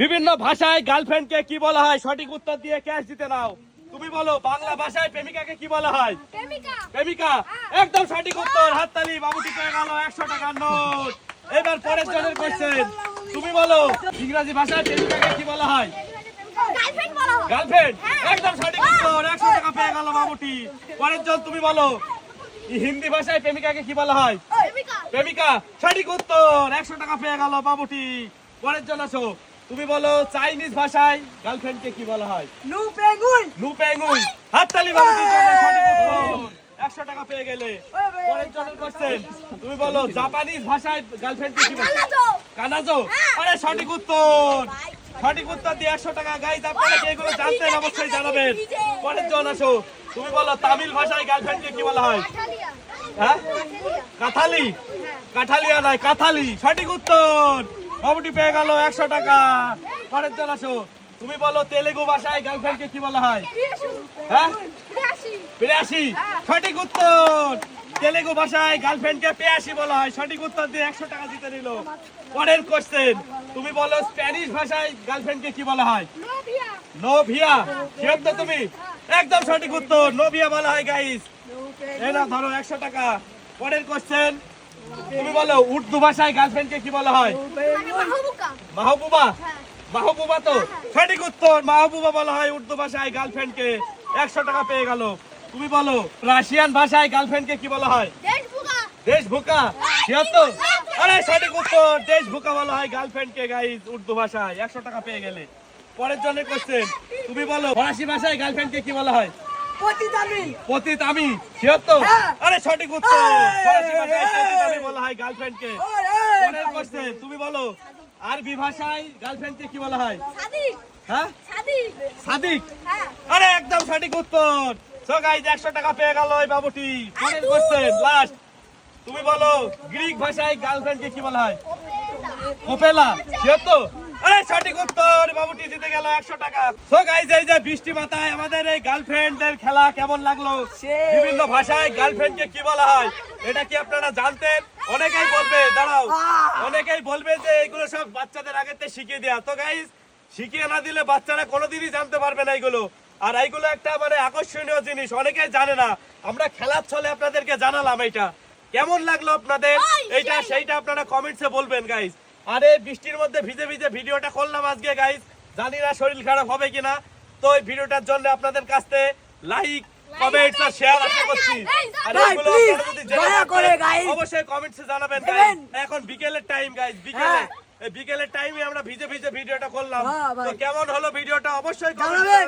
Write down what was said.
বিভিন্ন ভাষায় গার্লফ্রেন্ডকে কি বলা হয়? সঠিক উত্তর দিয়ে ক্যাশ দিতে নাও। তুমি বলো বাংলা ভাষায় প্রেমিকাকে কি বলা হয়? প্রেমিকা। প্রেমিকা। একদম সঠিক উত্তর। হাততালি বাবুটি পেয়ে গেল একশো টাকার নোট। এবার পরের জনের কোশ্চেন তুমি বলো ইংরাজি ভাষায় প্রেমিকাকে কি বলা হয়? গার্লফ্রেন্ড হয়। গার্লফ্রেন্ড। একদম সঠিক উত্তর। একশো টাকা পেয়ে গেল বাবুটি। পরের জন তুমি বলো হিন্দি ভাষায় প্রেমিকাকে কি বলা হয়? প্রেমিকা। প্রেমিকা। সঠিক উত্তর। একশো টাকা পেয়ে গেল বাবুটি। পরের জন আসো। তুমি বলো চাইনিজ ভাষায় গার্লফ্রেন্ডকে কি বলা হয়? নু পেঙ্গুই নু পেঙ্গুই হাততালি সঠিক একশো টাকা পেয়ে গেলে পরের জনের তুমি বলো জাপানিজ ভাষায় গার্লফ্রেন্ডকে কি বলে কানাজো। কানাজো? আরে সঠিক উত্তর। সঠিক উত্তর। দিয়ে একশো টাকা। গাইজ আপনারা এগুলো জানতেন অবশ্যই জানাবেন। পরের জন আসো। তুমি বলো তামিল ভাষায় গার্লফ্রেন্ডকে কি বলা হয়? হ্যাঁ? কাঁঠালি? কাঁঠালিয়া নয় কাঁঠালি সঠিক উত্তর। বাবুটি পেয়ে গেল একশো টাকা। পরের জন আসো। তুমি বলো তেলেগু ভাষায় গার্লফ্রেন্ডকে কি বলা হয়? হ্যাঁ? পেয়াসি সঠিক উত্তর। তেলেগু ভাষায় গার্লফ্রেন্ডকে পেয়াসি বলা হয়। সঠিক উত্তর দিয়ে একশো টাকা জিতে নিল। পরের কোশ্চেন তুমি বলো স্প্যানিশ ভাষায় গার্লফ্রেন্ডকে কি বলা হয়? নোভিয়া নো ভিয়া শিওর তো তুমি? একদম সঠিক উত্তর। নো ভিয়া বলা হয় গাইস এই না ধরো একশো টাকা। পরের কোশ্চেন তুমি বলো, উর্দু ভাষায় গার্লফ্রেন্ডকে কি বলা হয়? মাহবুবা? মাহবুবা তো? সঠিক উত্তর, মাহবুবা বলা হয় উর্দু ভাষায় একশো টাকা পেয়ে গেল। তুমি বলো, রাশিয়ান ভাষায় কি বলা হয়? দেশ ভুকা তো আরে, সঠিক উত্তর দেশ ভুকা বলা হয় গার্লফ্রেন্ডকে গাইজ উর্দু ভাষায়। একশো টাকা পেয়ে গেলে। পরের জন্য কোশ্চেন তুমি বলো, ফরাসি ভাষায় গার্লফ্রেন্ডকে কি বলা হয়? পতিত আমি পতিত আমি শিওর তো হ্যাঁ। আরে সঠিক উত্তর। ফরাসি ভাষায় পতিত আমি বলা হয় গার্লফ্রেন্ডকে। এই, তুমি বলো আরবি ভাষায় গার্লফ্রেন্ডকে কি বলা হয়? সাদিক। হ্যাঁ? সাদিক। সাদিক? হ্যাঁ। আরে একদম সঠিক উত্তর। সো একশো টাকা পেয়ে গেল ওই বাবুটি। কোশ্চেন লাস্ট তুমি বলো গ্রিক ভাষায় গার্লফ্রেন্ডকে কি বলা হয়? কোপেলা শিওর তো আরে সঠিক উত্তর বাবুটি জিতে গেল একশো টাকা। সো গাইজ এই যে বৃষ্টি মাথায় আমাদের এই গার্লফ্রেন্ডদের খেলা কেমন লাগল? বিভিন্ন ভাষায় গার্লফ্রেন্ডকে কি বলা হয় এটা কি আপনারা জানতেন? অনেকেই বলবে দাঁড়াও অনেকেই বলবে যে এগুলো সব বাচ্চাদের আগেতে শিখিয়ে দেওয়া তো গাইজ শিখিয়ে না দিলে বাচ্চারা কোনোদিনই জানতে পারবে না এগুলো। আর এইগুলো একটা মানে আকর্ষণীয় জিনিস অনেকেই জানে না। আমরা খেলার ছলে আপনাদেরকে জানালাম এটা কেমন লাগল আপনাদের? এইটা সেইটা আপনারা কমেন্টসে বলবেন গাইজ আর এই বৃষ্টির মধ্যে ভিজে ভিজে ভিডিওটা করলাম আজকে গাইজ জানি না শরীর খারাপ হবে কিনা। তো এই ভিডিওটার জন্য আপনাদের কাছ থেকে লাইক কমেন্টস আর শেয়ার আশা করছি। আর ভাই, এইগুলো please, আপনারা যদি দয়া করে, guys। অবশ্যই কমেন্টসে জানাবেন। এখন বিকেলের টাইম গাইজ বিকেলে হ্যাঁ। বিকেলের টাইমে আমরা ভিজে ভিজে ভিডিওটা করলাম। হ্যাঁ, তো কেমন হলো ভিডিওটা? অবশ্যই জানাবেন।